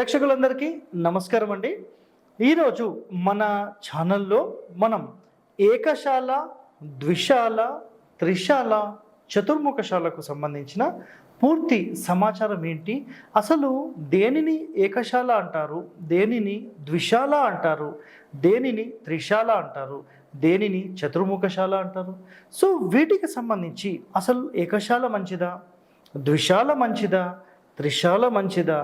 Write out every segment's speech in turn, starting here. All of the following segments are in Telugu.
ప్రేక్షకులందరికీ నమస్కారం అండి. ఈరోజు మన ఛానల్లో మనం ఏకశాల ద్విశాల త్రిశాల చతుర్ముఖశాలకు సంబంధించిన పూర్తి సమాచారం ఏంటి? అసలు దేనిని ఏకశాల అంటారు? దేనిని ద్విశాల అంటారు? దేనిని త్రిశాల అంటారు? దేనిని చతుర్ముఖశాల అంటారు? సో వీటికి సంబంధించి అసలు ఏకశాల మంచిదా? ద్విశాల మంచిదా? త్రిశాల మంచిదా?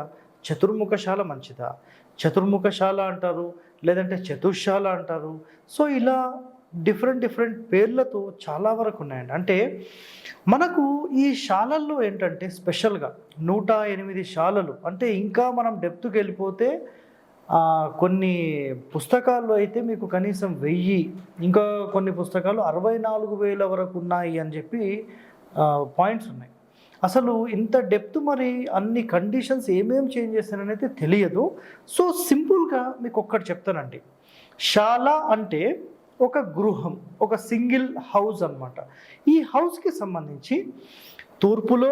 చతుర్ముఖశాల మంచిదా? చతుర్ముఖశాల అంటారు లేదంటే చతుర్శాల అంటారు. సో ఇలా డిఫరెంట్ డిఫరెంట్ పేర్లతో చాలా వరకు ఉన్నాయండి. అంటే మనకు ఈ శాలల్లో ఏంటంటే స్పెషల్గా నూట ఎనిమిది శాలలు అంటే ఇంకా మనం డెప్త్కి వెళ్ళిపోతే కొన్ని పుస్తకాల్లో అయితే మీకు కనీసం వెయ్యి ఇంకా కొన్ని పుస్తకాలు అరవై నాలుగు వేల వరకు ఉన్నాయి అని చెప్పి పాయింట్స్ ఉన్నాయి. అసలు ఇంత డెప్త్ మరి అన్ని కండిషన్స్ ఏమేం చేంజ్ చేస్తానైతే తెలియదు. సో సింపుల్గా మీకు ఒక్కటి చెప్తానండి. శాల అంటే ఒక గృహం ఒక సింగిల్ హౌస్ అన్నమాట. ఈ హౌస్కి సంబంధించి తూర్పులో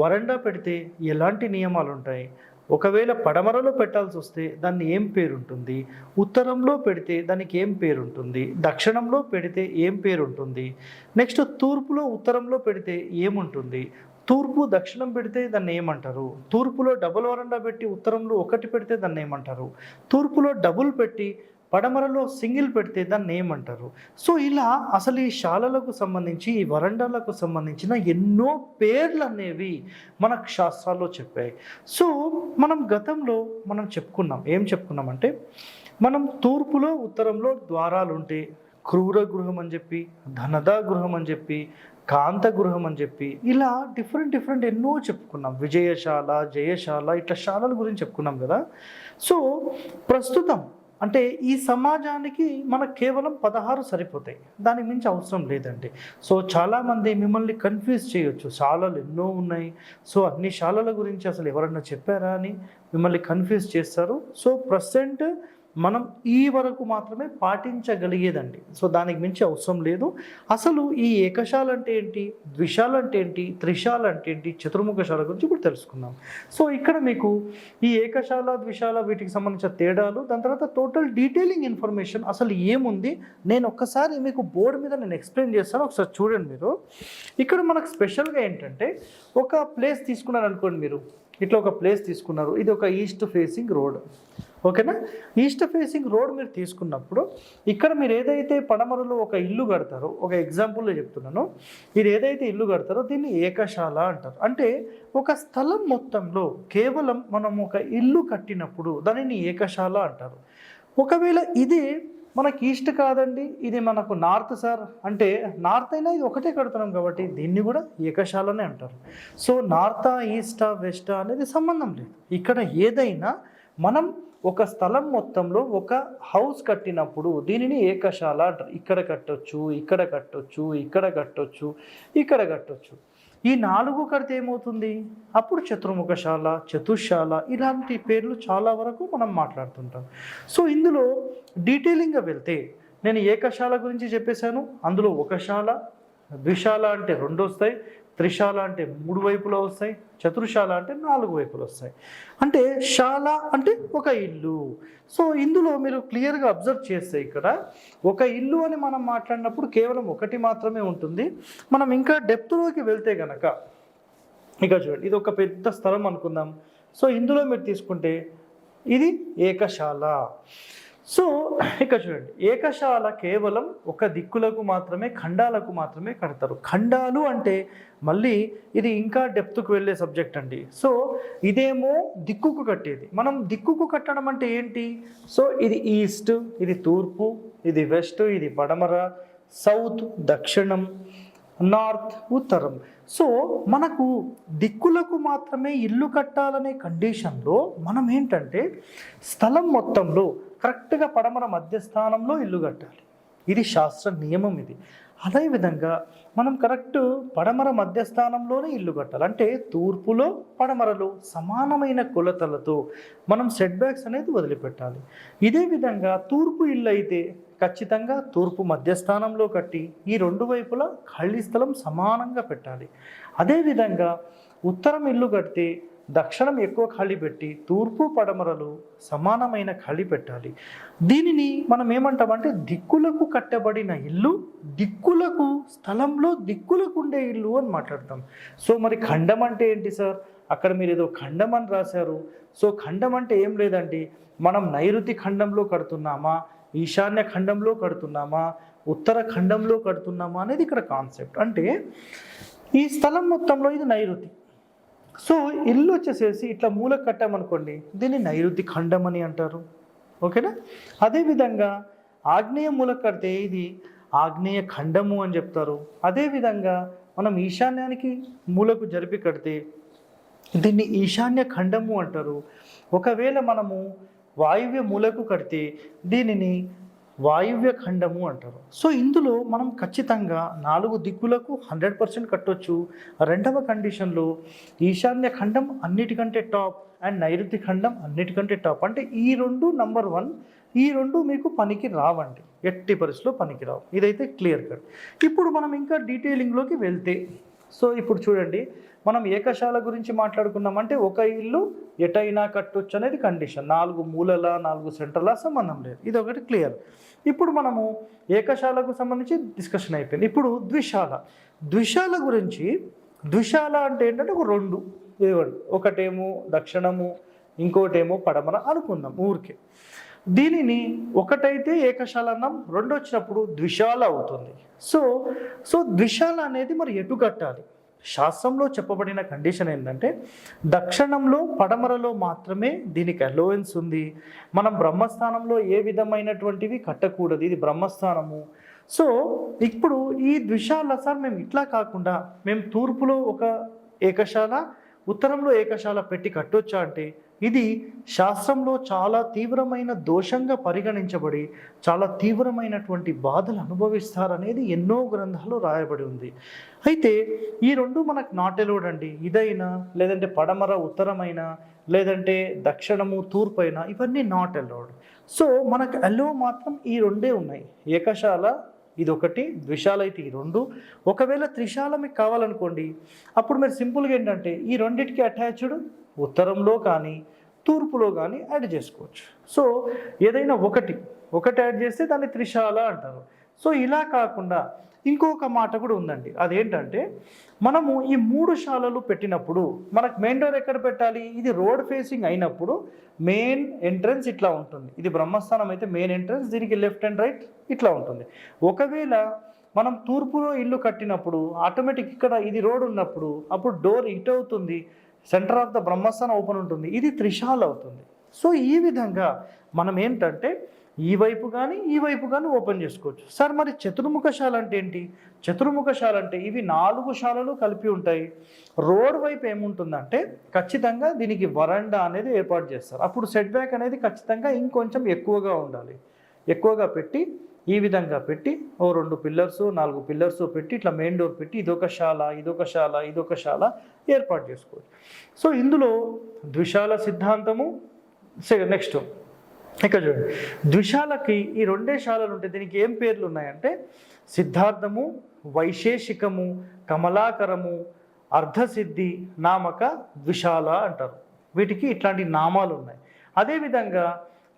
వరండా పెడితే ఎలాంటి నియమాలు ఉంటాయి ఒకవేళ పడమరలో పెట్టాల్సి వస్తే దాన్ని ఏం పేరుంటుంది? ఉత్తరంలో పెడితే దానికి ఏం పేరు ఉంటుంది దక్షిణంలో పెడితే ఏం పేరుంటుంది? నెక్స్ట్ తూర్పులో ఉత్తరంలో పెడితే ఏముంటుంది? తూర్పు దక్షిణం పెడితే దాన్ని ఏమంటారు? తూర్పులో డబుల్ వరండా పెట్టి ఉత్తరంలో ఒకటి పెడితే దాన్ని ఏమంటారు? తూర్పులో డబుల్ పెట్టి పడమరలో సింగిల్ పెడితే దాన్ని ఏమంటారు? సో ఇలా అసలు ఈ శాలలకు సంబంధించి ఈ వరండాలకు సంబంధించిన ఎన్నో పేర్లు అనేవి మనకు శాస్త్రాల్లో చెప్పాయి. సో మనం గతంలో మనం చెప్పుకున్నాం. ఏం చెప్పుకున్నామంటే మనం తూర్పులో ఉత్తరంలో ద్వారాలు ఉంటే క్రూర గృహం అని చెప్పి ధనదా గృహం అని చెప్పి కాంత గృహం అని చెప్పి ఇలా డిఫరెంట్ డిఫరెంట్ ఎన్నో చెప్పుకున్నాం. విజయశాల జయశాల ఇట్లా శాలల గురించి చెప్పుకున్నాం కదా. సో ప్రస్తుతం అంటే ఈ సమాజానికి మనకు కేవలం పదహారు సరిపోతాయి. దానికి మించి అవసరం లేదండి. సో చాలామంది మిమ్మల్ని కన్ఫ్యూజ్ చేయొచ్చు. శాలలు ఎన్నో ఉన్నాయి. సో అన్ని శాలల గురించి అసలు ఎవరన్నా చెప్పారా అని మిమ్మల్ని కన్ఫ్యూజ్ చేస్తారు. సో ప్రజెంట్ మనం ఈ వరకు మాత్రమే పాటించగలిగేదండి. సో దానికి మించి అవసరం లేదు. అసలు ఈ ఏకశాల అంటే ఏంటి? ద్విశాల అంటే ఏంటి? త్రిశాల అంటే ఏంటి? చతుర్ముఖశాల గురించి ఇప్పుడు తెలుసుకుందాం. సో ఇక్కడ మీకు ఈ ఏకశాల ద్విశాల వీటికి సంబంధించిన తేడాలు దాని తర్వాత టోటల్ డీటెయిలింగ్ ఇన్ఫర్మేషన్ అసలు ఏముంది? నేను ఒక్కసారి మీకు బోర్డు మీద నేను ఎక్స్ప్లెయిన్ చేస్తాను. ఒకసారి చూడండి మీరు. ఇక్కడ మనకు స్పెషల్గా ఏంటంటే ఒక ప్లేస్ తీసుకున్నారు అనుకోండి మీరు. ఇట్లా ఒక ప్లేస్ తీసుకున్నారు. ఇది ఒక ఈస్ట్ ఫేసింగ్ రోడ్. ఓకేనా? ఈస్ట్ ఫేసింగ్ రోడ్ మీరు తీసుకున్నప్పుడు ఇక్కడ మీరు ఏదైతే పడమరలో ఒక ఇల్లు కడతారో ఒక ఎగ్జాంపుల్లో చెప్తున్నాను. మీరు ఏదైతే ఇల్లు కడతారో దీన్ని ఏకశాల అంటారు. అంటే ఒక స్థలం మొత్తంలో కేవలం మనం ఒక ఇల్లు కట్టినప్పుడు దానిని ఏకశాల అంటారు. ఒకవేళ ఇది మనకి ఈస్ట్ కాదండి ఇది మనకు నార్త్ సార్. అంటే నార్త్ అయినా ఇది ఒకటే కడుతున్నాం కాబట్టి దీన్ని కూడా ఏకశాలనే అంటారు. సో నార్తా ఈస్టా వెస్టా అనేది సంబంధం లేదు. ఇక్కడ ఏదైనా మనం ఒక స్థలం మొత్తంలో ఒక హౌస్ కట్టినప్పుడు దీనిని ఏకశాల ఇక్కడ కట్టొచ్చు ఇక్కడ కట్టొచ్చు ఇక్కడ కట్టొచ్చు ఇక్కడ కట్టొచ్చు. ఈ నాలుగు కడితే ఏమవుతుంది? అప్పుడు చతుర్ముఖశాల చతుశాల ఇలాంటి పేర్లు చాలా వరకు మనం మాట్లాడుతుంటాం. సో ఇందులో డీటెయిలింగ్గా వెళ్తే నేను ఏకశాల గురించి చెప్పేశాను. అందులో ఒక శాల ద్విశాల అంటే రెండు వస్తాయి. త్రిశాల అంటే మూడు వైపులో వస్తాయి చతుర్శాల అంటే నాలుగు వైపులు వస్తాయి. అంటే శాల అంటే ఒక ఇల్లు. సో ఇందులో మీరు క్లియర్గా అబ్జర్వ్ చేస్తే ఇక్కడ ఒక ఇల్లు అని మనం మాట్లాడినప్పుడు కేవలం ఒకటి మాత్రమే ఉంటుంది. మనం ఇంకా డెప్త్లోకి వెళ్తే గనక ఇక చూడండి ఇది ఒక పెద్ద స్థలం అనుకుందాం. సో ఇందులో మీరు తీసుకుంటే ఇది ఏకశాల. సో ఇక్కడ చూడండి. ఏకశాల కేవలం ఒక దిక్కులకు మాత్రమే ఖండాలకు మాత్రమే కడతారు. ఖండాలు అంటే మళ్ళీ ఇది ఇంకా డెప్త్కు వెళ్ళే సబ్జెక్ట్ అండి. సో ఇదేమో దిక్కుకు కట్టేది. మనం దిక్కుకు కట్టడం అంటే ఏంటి? సో ఇది ఈస్ట్ ఇది తూర్పు ఇది వెస్ట్ ఇది పడమర సౌత్ దక్షిణం. నార్త్ ఉత్తరం. సో మనకు దిక్కులకు మాత్రమే ఇల్లు కట్టాలనే కండిషన్లో మనం ఏంటంటే స్థలం మొత్తంలో కరెక్ట్గా పడమర మధ్యస్థానంలో ఇల్లు కట్టాలి. ఇది శాస్త్ర నియమం ఇది. అదేవిధంగా మనం కరెక్ట్ పడమర మధ్యస్థానంలోనే ఇల్లు కట్టాలి. అంటే తూర్పులో పడమరలో సమానమైన కొలతలతో మనం సెట్ బ్యాక్స్ అనేది వదిలిపెట్టాలి. ఇదే విధంగా తూర్పు ఇల్లు అయితే ఖచ్చితంగా తూర్పు మధ్యస్థానంలో కట్టి ఈ రెండు వైపులా ఖాళీ స్థలం సమానంగా పెట్టాలి. అదేవిధంగా ఉత్తరం ఇల్లు కడితే దక్షిణం ఎక్కువ ఖాళీ పెట్టి తూర్పు పడమరలు సమానమైన ఖాళీ పెట్టాలి. దీనిని మనం ఏమంటామంటే దిక్కులకు కట్టబడిన ఇల్లు దిక్కులకు స్థలంలో దిక్కులకు ఉండే ఇల్లు అని మాట్లాడతాం. సో మరి ఖండం అంటే ఏంటి సార్? అక్కడ మీరు ఏదో ఖండం అని రాశారు. సో ఖండం అంటే ఏం లేదండి. మనం నైరుతి ఖండంలో కడుతున్నామా? ఈశాన్య ఖండంలో కడుతున్నామా? ఉత్తర ఖండంలో కడుతున్నామా అనేది ఇక్కడ కాన్సెప్ట్. అంటే ఈ స్థలం మొత్తంలో ఇది నైరుతి. సో ఇల్లు వచ్చేసేసి ఇట్లా మూల కట్టామనుకోండి దీన్ని నైరుతి ఖండం అని అంటారు. ఓకేనా? అదేవిధంగా ఆగ్నేయ మూల కడితే ఇది ఆగ్నేయ ఖండము అని చెప్తారు. అదేవిధంగా మనం ఈశాన్యానికి మూలకు జరిపి కడితే దీన్ని ఈశాన్య ఖండము అంటారు. ఒకవేళ మనము వాయువ్య మూలకు కడితే దీనిని వాయువ్య ఖండము అంటారు. సో ఇందులో మనం ఖచ్చితంగా నాలుగు దిక్కులకు హండ్రెడ్ పర్సెంట్ కట్టొచ్చు. రెండవ కండిషన్లో ఈశాన్య ఖండం అన్నిటికంటే టాప్ అండ్ నైరుతి ఖండం అన్నిటికంటే టాప్. అంటే ఈ రెండు నంబర్ వన్ ఈ రెండు మీకు పనికి రావండి. ఎట్టి పరిస్థితిలో పనికి రావు. ఇదైతే క్లియర్ కట్. ఇప్పుడు మనం ఇంకా డీటెయిలింగ్లోకి వెళ్తే సో ఇప్పుడు చూడండి మనం ఏకశాల గురించి మాట్లాడుకున్నామంటే ఒక ఇల్లు ఎటైనా కట్టొచ్చు అనేది కండిషన్ నాలుగు మూలల నాలుగు సెంటర్ల సంబంధం లేదు. ఇది ఒకటి క్లియర్ ఇప్పుడు మనము ఏకశాలకు సంబంధించి డిస్కషన్ అయిపోయింది. ఇప్పుడు ద్విశాల. ద్విశాల గురించి ద్విశాల అంటే ఏంటంటే ఒక రెండు ఇవ్వండి ఒకటేమో దక్షిణము ఇంకోటేమో పడమన అనుకుందాం ఊరికే. దీనిని ఒకటైతే ఏకశాల అన్నం రెండు వచ్చినప్పుడు ద్విశాల అవుతుంది. సో సో ద్విశాల అనేది మరి ఎటు కట్టాలి? శాస్త్రంలో చెప్పబడిన కండిషన్ ఏంటంటే దక్షిణంలో పడమరలో మాత్రమే దీనికి అలోవెన్స్ ఉంది. మనం బ్రహ్మస్థానంలో ఏ విధమైనటువంటివి కట్టకూడదు. ఇది బ్రహ్మస్థానము. సో ఇప్పుడు ఈ ద్విశాల సార్ మేము ఇట్లా కాకుండా మేము తూర్పులో ఒక ఏకశాల ఉత్తరంలో ఏకశాల పెట్టి కట్టొచ్చా అంటే ఇది శాస్త్రంలో చాలా తీవ్రమైన దోషంగా పరిగణించబడి చాలా తీవ్రమైనటువంటి బాధలు అనుభవిస్తారనేది ఎన్నో గ్రంథాలు రాయబడి ఉంది. అయితే ఈ రెండు మనకు నాట్ ఎలోడ్ అండి ఇదైనా లేదంటే పడమర ఉత్తరమైన లేదంటే దక్షిణము తూర్పు అయినా ఇవన్నీ నాట్ అలౌడ్ సో మనకు అలో మాత్రం ఈ రెండే ఉన్నాయి. ఏకశాల ఇది ఒకటి ద్విశాల అయితే ఈ రెండు. ఒకవేళ త్రిశాల మీకు కావాలనుకోండి అప్పుడు మీరు సింపుల్గా ఏంటంటే ఈ రెండింటికి అటాచ్డ్ ఉత్తరంలో కానీ తూర్పులో కానీ యాడ్ చేసుకోవచ్చు. సో ఏదైనా ఒకటి ఒకటి యాడ్ చేస్తే దాన్ని త్రిశాల అంటారు. సో ఇలా కాకుండా ఇంకొక మాట కూడా ఉందండి. అదేంటంటే మనము ఈ మూడు శాలలు పెట్టినప్పుడు మనకు మెయిన్ డోర్ ఎక్కడ పెట్టాలి? ఇది రోడ్ ఫేసింగ్ అయినప్పుడు మెయిన్ ఎంట్రన్స్ ఇట్లా ఉంటుంది. ఇది బ్రహ్మస్థానం అయితే మెయిన్ ఎంట్రన్స్ దీనికి లెఫ్ట్ అండ్ రైట్ ఇట్లా ఉంటుంది. ఒకవేళ మనం తూర్పులో ఇల్లు కట్టినప్పుడు ఆటోమేటిక్ ఇక్కడ ఇది రోడ్ ఉన్నప్పుడు అప్పుడు డోర్ ఇట్ అవుతుంది సెంటర్ ఆఫ్ ద బ్రహ్మస్థానం ఓపెన్ ఉంటుంది. ఇది త్రిశాల్ అవుతుంది. సో ఈ విధంగా మనం ఏంటంటే ఈ వైపు కానీ ఈ వైపు కానీ ఓపెన్ చేసుకోవచ్చు. సార్ మరి చతుర్ముఖ శాల అంటే ఏంటి? చతుర్ముఖ శాల అంటే ఇవి నాలుగు శాలలు కలిపి ఉంటాయి. రోడ్ వైపు ఏముంటుందంటే ఖచ్చితంగా దీనికి వరండా అనేది ఏర్పాటు చేస్తారు. అప్పుడు సెట్ బ్యాక్ అనేది ఖచ్చితంగా ఇంకొంచెం ఎక్కువగా ఉండాలి. ఎక్కువగా పెట్టి ఈ విధంగా పెట్టి ఓ రెండు పిల్లర్స్ నాలుగు పిల్లర్స్ పెట్టి ఇట్లా మెయిన్ డోర్ పెట్టి ఇదొక శాల ఇదొక శాల ఇదొక శాల ఏర్పాటు చేసుకోవచ్చు. సో ఇందులో ద్విశాల సిద్ధాంతము నెక్స్ట్. ఇక్కడ చూడండి. ద్విశాలకి ఈ రెండే శాలలు ఉంటాయి దీనికి ఏం పేర్లు ఉన్నాయంటే సిద్ధార్థము వైశేషికము కమలాకరము అర్ధసిద్ధి నామక ద్విశాల అంటారు. వీటికి ఇట్లాంటి నామాలు ఉన్నాయి. అదేవిధంగా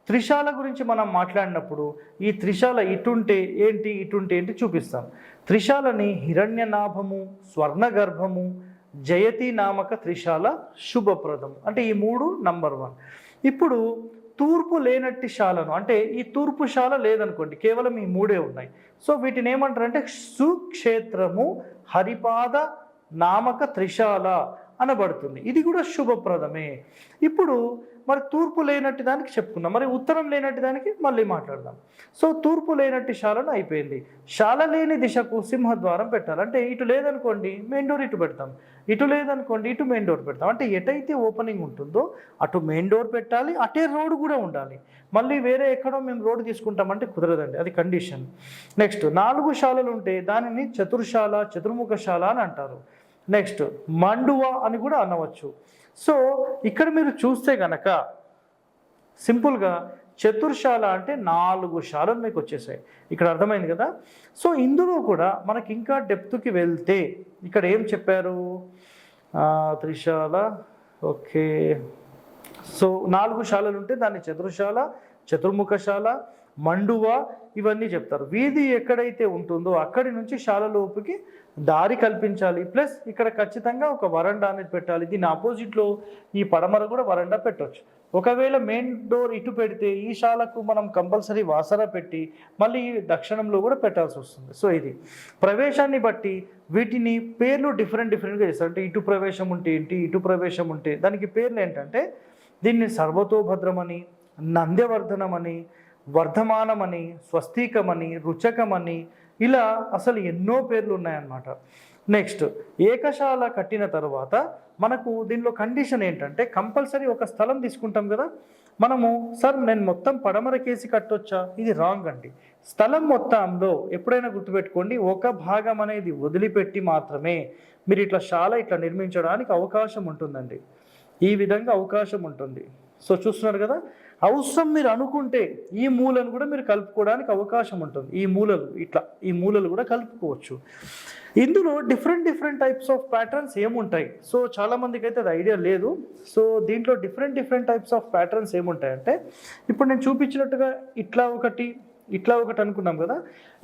త్రిశాల గురించి మనం మాట్లాడినప్పుడు ఈ త్రిశాల ఇటుంటే ఏంటి ఇటుంటే ఏంటి చూపిస్తాం. త్రిశాలని హిరణ్యనాభము స్వర్ణగర్భము జయతి నామక త్రిశాల శుభప్రదం అంటే ఈ మూడు నంబర్ వన్ ఇప్పుడు తూర్పు లేనట్టి శాలను అంటే ఈ తూర్పు శాల లేదనుకోండి కేవలం ఈ మూడే ఉన్నాయి. సో వీటిని ఏమంటారంటే సుక్షేత్రము హరిపాద నామక త్రిశాల అనబడుతుంది. ఇది కూడా శుభప్రదమే. ఇప్పుడు మరి తూర్పు లేనట్టు దానికి చెప్పుకున్నాం మరి ఉత్తరం లేనట్టు దానికి మళ్ళీ మాట్లాడదాం. సో తూర్పు లేనట్టు శాలను అయిపోయింది. శాల లేని దిశకు సింహద్వారం పెట్టాలి. అంటే ఇటు లేదనుకోండి మెయిన్ డోర్ ఇటు పెడతాం. ఇటు లేదనుకోండి ఇటు మెయిన్ డోర్ పెడతాం. అంటే ఎటైతే ఓపెనింగ్ ఉంటుందో అటు మెయిన్ డోర్ పెట్టాలి అటే రోడ్ కూడా ఉండాలి. మళ్ళీ వేరే ఎక్కడో మేము రోడ్ తీసుకుంటామంటే కుదరదండి. అది కండిషన్. నెక్స్ట్ నాలుగు శాలలు ఉంటే దానిని చతుర్శాల చతుర్ముఖ శాల అని అంటారు. నెక్స్ట్ మండువ అని కూడా అనవచ్చు. సో ఇక్కడ మీరు చూస్తే గనక సింపుల్గా చతుర్శాల అంటే నాలుగు శాలలు మీకు వచ్చేసాయి. ఇక్కడ అర్థమైంది కదా? సో ఇందులో కూడా మనకి ఇంకా డెప్త్కి వెళ్తే ఇక్కడ ఏం చెప్పారు? త్రిశాల ఓకే. సో నాలుగు శాలలు ఉంటే దాన్ని చతుర్శాల చతుర్ముఖశాల మండువ ఇవన్నీ చెప్తారు. వీధి ఎక్కడైతే ఉంటుందో అక్కడి నుంచి శాలలోపుకి దారి కల్పించాలి. ప్లస్ ఇక్కడ ఖచ్చితంగా ఒక వరండా అనేది పెట్టాలి. దీని ఆపోజిట్లో ఈ పడమర కూడా వరండా పెట్టవచ్చు ఒకవేళ మెయిన్ డోర్ ఇటు పెడితే ఈ శాలకు మనం కంపల్సరీ వాసన పెట్టి మళ్ళీ దక్షిణంలో కూడా పెట్టాల్సి వస్తుంది. సో ఇది ప్రవేశాన్ని బట్టి వీటిని పేర్లు డిఫరెంట్ డిఫరెంట్గా చేస్తారు. అంటే ఇటు ప్రవేశం ఉంటే ఏంటి ఇటు ప్రవేశం ఉంటే దానికి పేర్లు ఏంటంటే దీన్ని సర్వతోభద్రమని నంద్యవర్ధనమని వర్ధమానమని స్వస్తికమని రుచకమని ఇలా అసలు ఎన్నో పేర్లు ఉన్నాయన్నమాట. నెక్స్ట్ ఏకశాల కట్టిన తర్వాత మనకు దీనిలో కండిషన్ ఏంటంటే కంపల్సరీ ఒక స్థలం తీసుకుంటాం కదా. మనము సార్ నేను మొత్తం పడమర కేసి కట్టొచ్చా? ఇది రాంగ్ అండి. స్థలం మొత్తంలో ఎప్పుడైనా గుర్తుపెట్టుకోండి ఒక భాగం అనేది వదిలిపెట్టి మాత్రమే మీరు ఇట్లా శాల ఇట్లా నిర్మించడానికి అవకాశం ఉంటుందండి. ఈ విధంగా అవకాశం ఉంటుంది. సో చూస్తున్నారు కదా అవసరం మీరు అనుకుంటే ఈ మూలను కూడా మీరు కలుపుకోవడానికి అవకాశం ఉంటుంది. ఈ మూలలు ఇట్లా ఈ మూలలు కూడా కలుపుకోవచ్చు. ఇందులో different different types of patterns ఏముంటాయి? సో చాలామందికి అయితే అది ఐడియా లేదు. సో దీంట్లో different different types of patterns ఏముంటాయంటే ఇప్పుడు నేను చూపించినట్టుగా ఇట్లా ఒకటి ఇట్లా ఒకటి అనుకున్నాం కదా.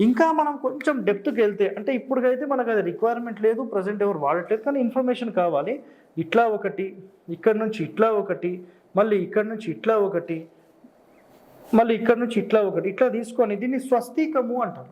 ఇంకా మనం కొంచెం డెప్త్కి వెళ్తే అంటే ఇప్పుడుకైతే మనకు అది రిక్వైర్మెంట్ లేదు ప్రజెంట్ ఎవరు వాడట్లేదు కానీ ఇన్ఫర్మేషన్ కావాలి. ఇట్లా ఒకటి ఇక్కడ నుంచి ఇట్లా ఒకటి మళ్ళీ ఇక్కడ నుంచి ఇట్లా ఒకటి మళ్ళీ ఇక్కడ నుంచి ఇట్లా ఒకటి ఇట్లా తీసుకొని దీన్ని స్వస్తికము అంటారు.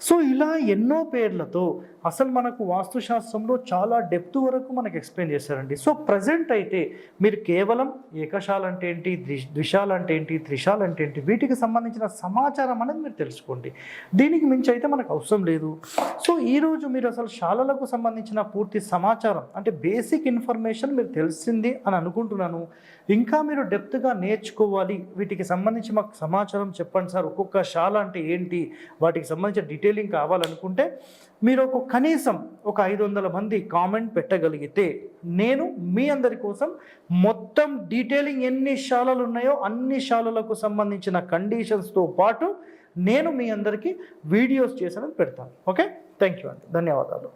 సో ఇలా ఎన్నో పేర్లతో అసలు మనకు వాస్తుశాస్త్రంలో చాలా డెప్త్ వరకు మనకు ఎక్స్ప్లెయిన్ చేశారండి. సో ప్రజెంట్ అయితే మీరు కేవలం ఏకశాల అంటే ఏంటి ద్వి- ద్విశాల అంటే ఏంటి త్రిశాల అంటే ఏంటి వీటికి సంబంధించిన సమాచారం అనేది మీరు తెలుసుకోండి. దీనికి మించి అయితే మనకు అవసరం లేదు. సో ఈరోజు మీరు అసలు శాలలకు సంబంధించిన పూర్తి సమాచారం అంటే బేసిక్ ఇన్ఫర్మేషన్ మీరు తెలిసింది అని అనుకుంటున్నాను. ఇంకా మీరు డెప్త్గా నేర్చుకోవాలి. వీటికి సంబంధించి మాకు సమాచారం చెప్పండి సార్. ఒక్కొక్క శాల అంటే ఏంటి వాటికి సంబంధించిన డీటెయిలింగ్ కావాలనుకుంటే మీరు ఒక కనీసం ఒక ఐదు వందల మంది కామెంట్ పెట్టగలిగితే నేను మీ అందరి కోసం మొత్తం డీటెయిలింగ్ ఎన్ని శాలలు ఉన్నాయో అన్ని శాలలకు సంబంధించిన కండిషన్స్తో పాటు నేను మీ అందరికీ వీడియోస్ చేసినది పెడతాను. ఓకే థ్యాంక్ యూ అండి. ధన్యవాదాలు.